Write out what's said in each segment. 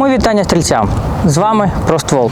Мої вітання стрільцям. З вами Проствол.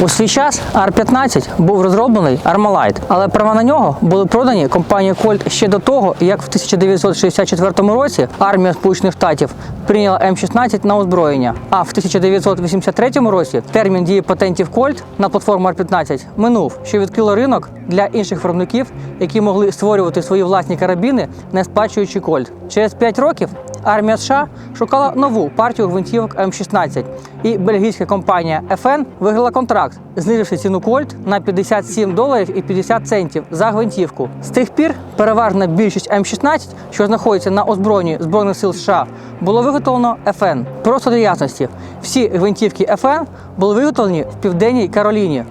У свій час R15 був розроблений Armalite, але права на нього були продані компанією Colt ще до того, як в 1964 році армія Сполучених Штатів прийняла М16 на озброєння. А в 1983 році термін дії патентів Colt на платформу R15 минув, що відкрило ринок для інших виробників, які могли створювати свої власні карабіни, не сплачуючи Colt. Через 5 років армія США шукала нову партію гвинтівок М16, і бельгійська компанія FN виграла контракт, знизивши ціну Кольт на 57 доларів і 50 центів за гвинтівку. З тих пір переважна більшість М16, що знаходиться на озброєнні збройних сил США, було виготовлено FN. Просто для ясності, всі гвинтівки FN були виготовлені в південній Кароліні.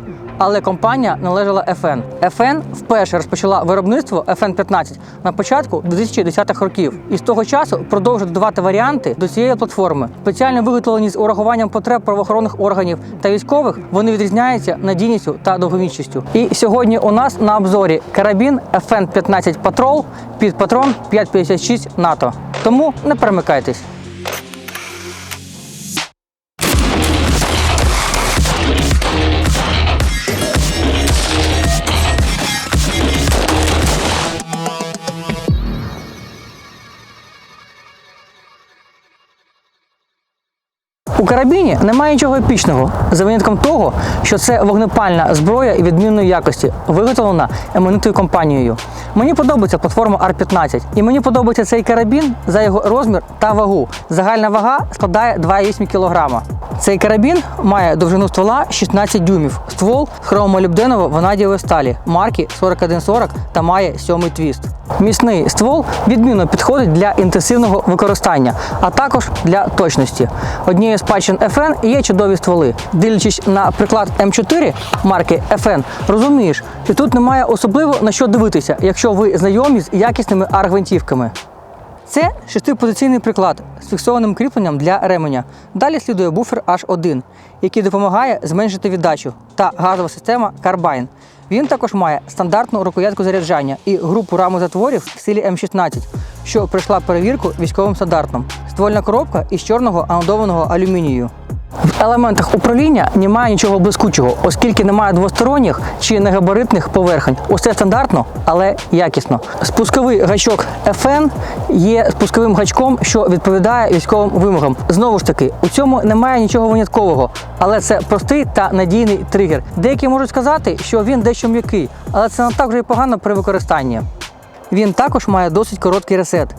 Але компанія належала FN. FN вперше розпочала виробництво FN-15 на початку 2010-х років і з того часу продовжує додавати варіанти до цієї платформи. Спеціально виготовлені з урахуванням потреб правоохоронних органів та військових. Вони відрізняються надійністю та довговічністю. І сьогодні у нас на обзорі карабін FN-15 Patrol під патрон 556 НАТО. Тому не перемикайтесь. У карабіні немає нічого епічного, за винятком того, що це вогнепальна зброя відмінної якості, виготовлена іменитою компанією. Мені подобається платформа R15, і мені подобається цей карабін за його розмір та вагу. Загальна вага складає 2,8 кг. Цей карабін має довжину ствола 16 дюймів, ствол хромолюбденово-ванадієвої сталі марки 4140 та має сьомий твіст. Міцний ствол відмінно підходить для інтенсивного використання, а також для точності. Однією з спадщин FN є чудові стволи. Дивлячись на приклад М4 марки FN, розумієш, що тут немає особливо на що дивитися, якщо ви знайомі з якісними аргвинтівками. Це шестипозиційний приклад з фіксованим кріпленням для ременя. Далі слідує буфер H1, який допомагає зменшити віддачу, та газова система Carbine. Він також має стандартну рукоятку заряджання і групу раму затворів в стилі М16, що пройшла перевірку військовим стандартом. Ствольна коробка із чорного анодованого алюмінію. В елементах управління немає нічого блискучого, оскільки немає двосторонніх чи негабаритних поверхень. Усе стандартно, але якісно. Спусковий гачок FN є спусковим гачком, що відповідає військовим вимогам. Знову ж таки, у цьому немає нічого виняткового, але це простий та надійний тригер. Деякі можуть сказати, що він дещо м'який, але це не так вже й погано при використанні. Він також має досить короткий ресет.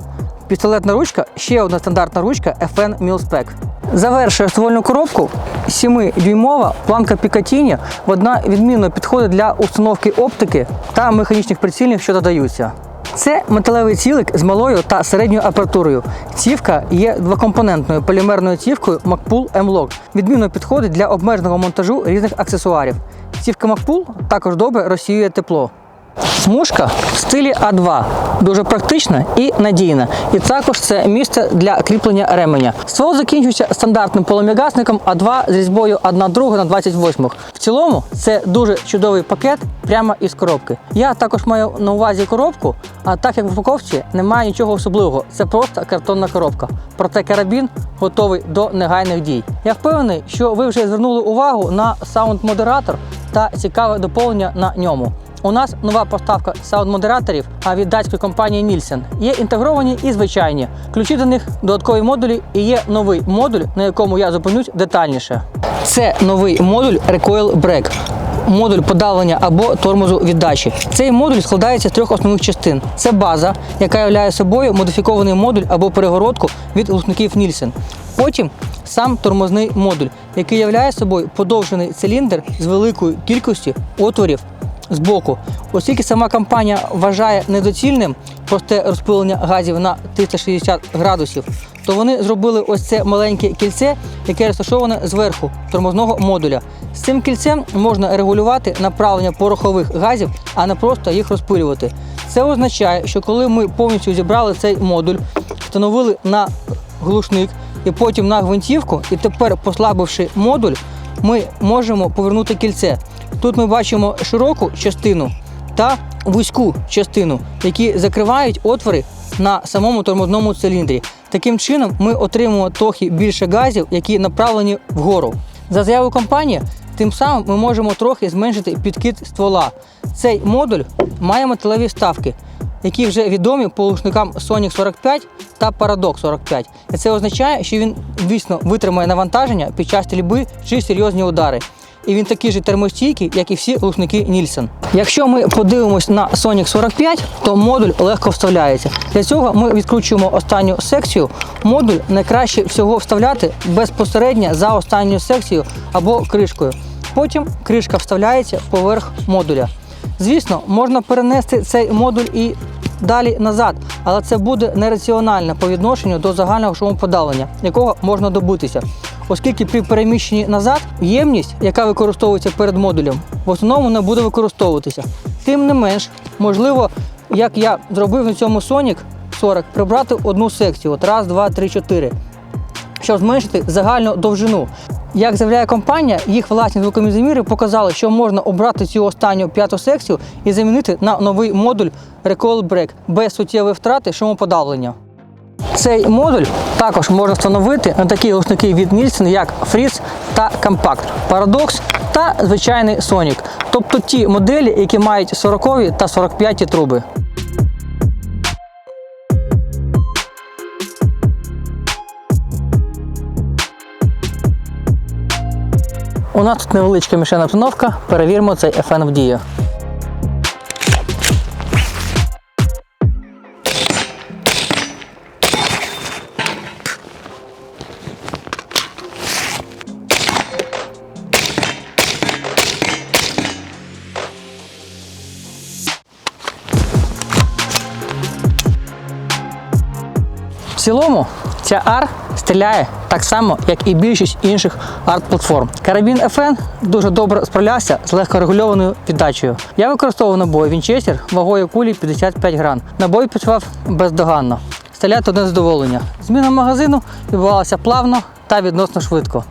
Пістолетна ручка ще одна стандартна ручка FN Milspec. Завершує ствольну коробку 7-дюймова планка Picatinny. Вона відмінно підходить для установки оптики та механічних прицільних, що додаються. Це металевий цілик з малою та середньою апертурою. Цівка є двокомпонентною полімерною цівкою MacPool M-Lock. Відмінно підходить для обмеженого монтажу різних аксесуарів. Цівка MacPool також добре розсіює тепло. Смужка в стилі А2 дуже практична і надійна. І також це місце для кріплення ременя. Ствол закінчується стандартним полум'ягасником А2 з різьбою 1 друга на 28. В цілому це дуже чудовий пакет прямо із коробки. Я також маю на увазі коробку, а так як в упаковці немає нічого особливого. Це просто картонна коробка. Проте карабін готовий до негайних дій. Я впевнений, що ви вже звернули увагу на саунд-модератор та цікаве доповнення на ньому. У нас нова поставка саунд-модераторів від датської компанії Nielsen. Є інтегровані і звичайні. Ключі до них додаткові модулі і є новий модуль, на якому я зупинюсь детальніше. Це новий модуль Recoil Break. Модуль подавлення або тормозу віддачі. Цей модуль складається з трьох основних частин: це база, яка являє собою модифікований модуль або перегородку від глушників Nielsen. Потім сам тормозний модуль, який являє собою подовжений циліндр з великою кількістю отворів з боку. Оскільки сама компанія вважає недоцільним просте розпилення газів на 360 градусів, то вони зробили ось це маленьке кільце, яке розташоване зверху тормозного модуля. З цим кільцем можна регулювати направлення порохових газів, а не просто їх розпилювати. Це означає, що коли ми повністю зібрали цей модуль, встановили на глушник і потім на гвинтівку, і тепер, послабивши модуль, ми можемо повернути кільце. Тут ми бачимо широку частину та вузьку частину, які закривають отвори на самому тормозному циліндрі. Таким чином ми отримуємо трохи більше газів, які направлені вгору. За заявою компанії, тим самим ми можемо трохи зменшити підкид ствола. Цей модуль має металеві вставки, які вже відомі полушникам Sonic 45 та Paradox 45. І це означає, що він дійсно витримає навантаження під час стрільби чи серйозні удари. І він такий же термостійкий, як і всі глушники Нільсон. Якщо ми подивимось на Sonic 45, то модуль легко вставляється. Для цього ми відкручуємо останню секцію. Модуль найкраще всього вставляти безпосередньо за останню секцію або кришкою. Потім кришка вставляється поверх модуля. Звісно, можна перенести цей модуль і далі назад, але це буде нераціонально по відношенню до загального шумоподавлення, якого можна добитися. Оскільки при переміщенні назад ємність, яка використовується перед модулем, в основному не буде використовуватися. Тим не менш, можливо, як я зробив на цьому Sonic 40, прибрати одну секцію, от раз, два, три, чотири щоб зменшити загальну довжину. Як заявляє компанія, їх власні звукомізоміри показали, що можна обрати цю останню п'яту секцію і замінити на новий модуль Recoil Break без суттєвої втрати шумоподавлення. Цей модуль також можна встановити на такі глушники від Nielsen, як Fritz та Compact, Paradox та звичайний Sonic, тобто ті моделі, які мають 40 та 45 труби. У нас тут невеличка мішена обстановка. Перевіримо цей FN в дію. В цілому ця ар стріляє так само, як і більшість інших арт-платформ. Карабін FN дуже добре справлявся з легкорегульованою віддачею. Я використовував набої Вінчестер вагою кулі 55 грам. Набой працював бездоганно. Стріляти одне задоволення. Зміна магазину відбувалася плавно та відносно швидко.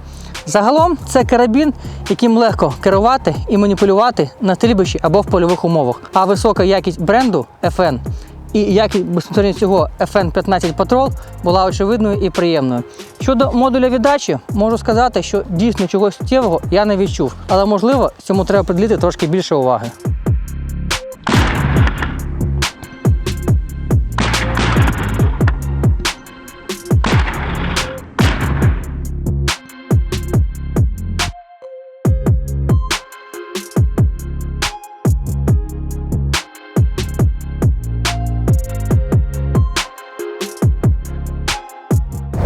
Загалом це карабін, яким легко керувати і маніпулювати на стрільбищі або в польових умовах. А висока якість бренду FN і якість безпосередньо цього FN15 Patrol була очевидною і приємною. Щодо модуля віддачі, можу сказати, що дійсно чогось суттєвого я не відчув, але можливо цьому треба приділити трошки більше уваги.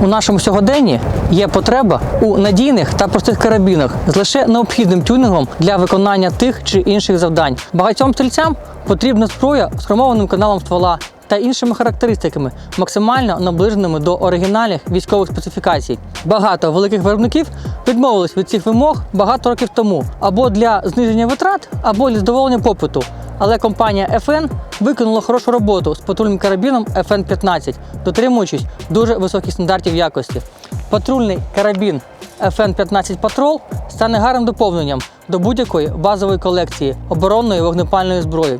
У нашому сьогоденні є потреба у надійних та простих карабінах з лише необхідним тюнінгом для виконання тих чи інших завдань. Багатьом стрільцям потрібна зброя з хромованим каналом ствола та іншими характеристиками, максимально наближеними до оригінальних військових специфікацій. Багато великих виробників відмовились від цих вимог багато років тому або для зниження витрат, або для задоволення попиту. Але компанія FN виконала хорошу роботу з патрульним карабіном FN-15, дотримуючись дуже високих стандартів якості. Патрульний карабін FN-15 Patrol стане гарним доповненням до будь-якої базової колекції оборонної вогнепальної зброї.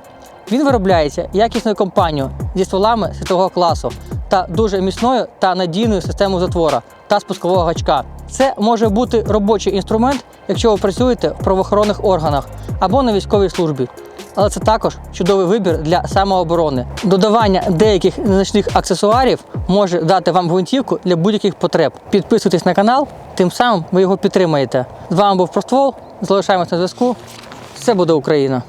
Він виробляється якісною компанією зі стволами світового класу та дуже міцною та надійною системою затвора та спускового гачка. Це може бути робочий інструмент, якщо ви працюєте в правоохоронних органах або на військовій службі. Але це також чудовий вибір для самооборони. Додавання деяких незначних аксесуарів може дати вам гвинтівку для будь-яких потреб. Підписуйтесь на канал, тим самим ви його підтримаєте. З вами був Проствол. Залишаємось на зв'язку. Все буде Україна!